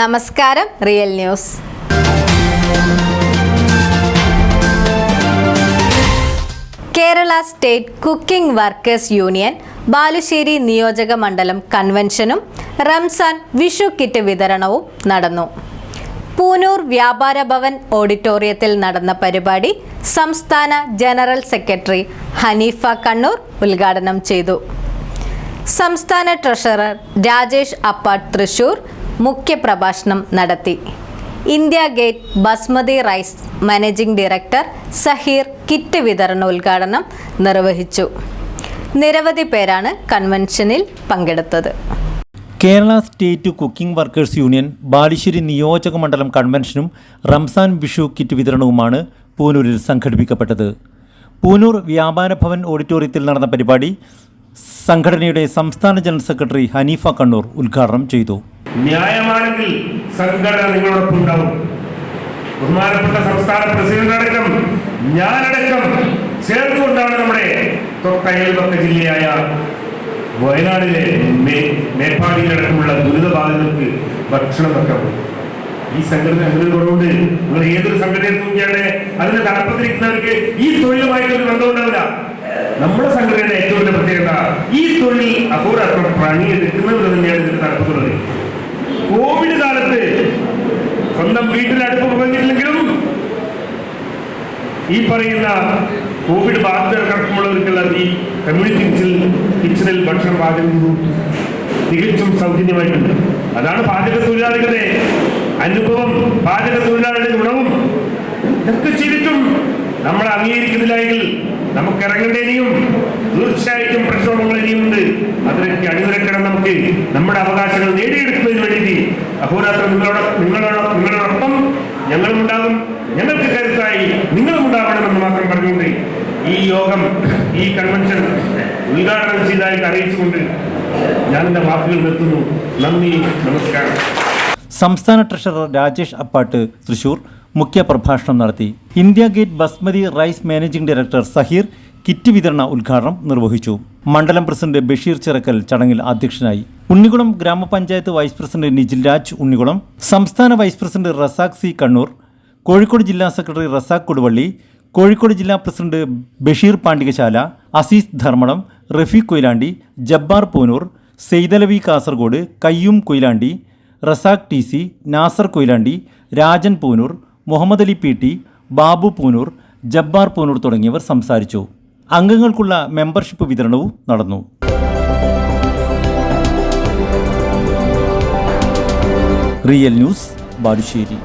നമസ്കാരം real news. Kerala state cooking workers union Balussery നിയോജക മണ്ഡലം കൺവെൻഷനും റംസാൻ വിഷു കിറ്റ് വിതരണവും നടന്നു. പൂനൂർ വ്യാപാര ഭവൻ ഓഡിറ്റോറിയത്തിൽ നടന്ന പരിപാടി സംസ്ഥാന ജനറൽ സെക്രട്ടറി ഹനീഫ കണ്ണൂർ ഉദ്ഘാടനം ചെയ്തു. സംസ്ഥാന ട്രഷറർ രാജേഷ് അപ്പാട്ട് തൃശൂർ മുഖ്യപ്രഭാഷണം നടത്തി. India Gate basmati rice managing director Zaheer kit വിതരണ ഉദ്ഘാടനം നിർവഹിച്ചു. നിരവധി പേരാണ് കൺവെൻഷനിൽ പങ്കെടുത്തത്. Kerala state cooking workers union Balussery നിയോജക മണ്ഡലം കൺവെൻഷനും റംസാൻ വിഷു കിറ്റ് വിതരണവുമാണ് പൂനൂരിൽ സംഘടിപ്പിക്കപ്പെട്ടത്. പൂനൂർ വ്യാപാര ഭവൻ ഓഡിറ്റോറിയത്തിൽ നടന്ന പരിപാടി സംഘടനയുടെ സംസ്ഥാന ജനറൽ സെക്രട്ടറി ഹനീഫ കണ്ണൂർ ഉദ്ഘാടനം ചെയ്തു. ന്യായമാണെങ്കിൽ സംഘടന നിങ്ങളോടൊപ്പം ഉണ്ടാവും. ബഹുമാനപ്പെട്ട സംസ്ഥാന പ്രസിഡന്റ് അടക്കം ഞാനടക്കം ചേർത്തുകൊണ്ടാണ് നമ്മുടെ തൊട്ടയൽപക്ക ജില്ലയായ വയനാടിലെ മേപ്പാടിയിലടക്കമുള്ള ദുരിതബാധിതർക്ക് ഭക്ഷണം വെക്കാം ഈ സംഘടന അങ്ങനെ നിങ്ങൾ ഏതൊരു സംഘടനയിൽ നോക്കിയാണ് അതിന് തലപ്പത്തിരിക്കുന്നവർക്ക് ഈ തൊഴിലുമായിട്ട് ഒരു ബന്ധമുണ്ടാവില്ല നമ്മുടെ സംഘടനയുടെ ഏറ്റവും വലിയ പ്രത്യേകത ഈ തൊഴിൽ അഹോരാത്രം പണിയെടുക്കുന്നവർ തന്നെയാണ് ഈ പറയുന്ന കോവിഡ് ബാധിതർക്കടക്കമുള്ളവർക്കുള്ള ഈ കമ്മ്യൂണിറ്റി കിച്ചണിൽ കിച്ചണിൽ ഭക്ഷണം പാചകം തികച്ചും സൗജന്യമായിട്ടുണ്ട്. അതാണ് പാചക തൊഴിലാളികളുടെ അനുഭവം. പാചക തൊഴിലാളികളുടെ ഗുണവും ഇതൊക്കെ ചെയ്തിട്ടും നമ്മൾ അംഗീകരിക്കുന്നില്ലെങ്കിൽ നമുക്ക് ഇറങ്ങേണ്ടതിനും തീർച്ചയായിട്ടും പ്രക്ഷോഭങ്ങൾ ഇനിയുണ്ട്. അതിനൊക്കെ അണിനിരക്കണം നമുക്ക്. നമ്മുടെ അവകാശങ്ങൾ നേടിയെടുക്കുന്നതിന് വേണ്ടി അഹോരാത്രം നിങ്ങളോട് നിങ്ങളോട് നിങ്ങളോടൊപ്പം ഞങ്ങളും ഉണ്ടാകും ഞങ്ങൾക്ക് കരുത്തായി നിങ്ങളും എന്ന് മാത്രം പറഞ്ഞുകൊണ്ട് ഈ യോഗം ഈ കൺവെൻഷൻ ഉദ്ഘാടനം ചെയ്തതായിട്ട് അറിയിച്ചുകൊണ്ട് ഞാൻ എന്റെ വാക്കുകൾ നിർത്തുന്നു. നന്ദി നമസ്കാരം. സംസ്ഥാന ട്രഷറർ രാജേഷ് അപ്പാട്ട് തൃശൂർ മുഖ്യ പ്രഭാഷണം നടത്തി. India Gate basmati rice managing director Zaheer kit വിതരണ ഉദ്ഘാടനം നിർവഹിച്ചു. മണ്ഡലം പ്രസിഡന്റ് ബഷീർ ചിറക്കൽ ചടങ്ങിൽ അധ്യക്ഷനായി. ഉണ്ണികുളം ഗ്രാമപഞ്ചായത്ത് വൈസ് പ്രസിഡന്റ് നിജിൽ രാജ് ഉണ്ണികുളം സംസ്ഥാന vice president Razak C Kannur Kozhikode ജില്ലാ സെക്രട്ടറി റസാഖ് കൊടുവള്ളി കോഴിക്കോട് ജില്ലാ president Basheer Pandikasala Azeez Dharmadam Rafeeq Koyilandy Jabbar Poonoor Saithalavi Kasaragod Qayyum Koyilandy Razak T C Nasar Koyilandy Rajan Poonoor Muhammad Ali P T Babu Poonoor Jabbar Poonoor തുടങ്ങിയവർ സംസാരിച്ചു. അംഗങ്ങൾക്കുള്ള membership വിതരണവും നടന്നു. Real news Balussery.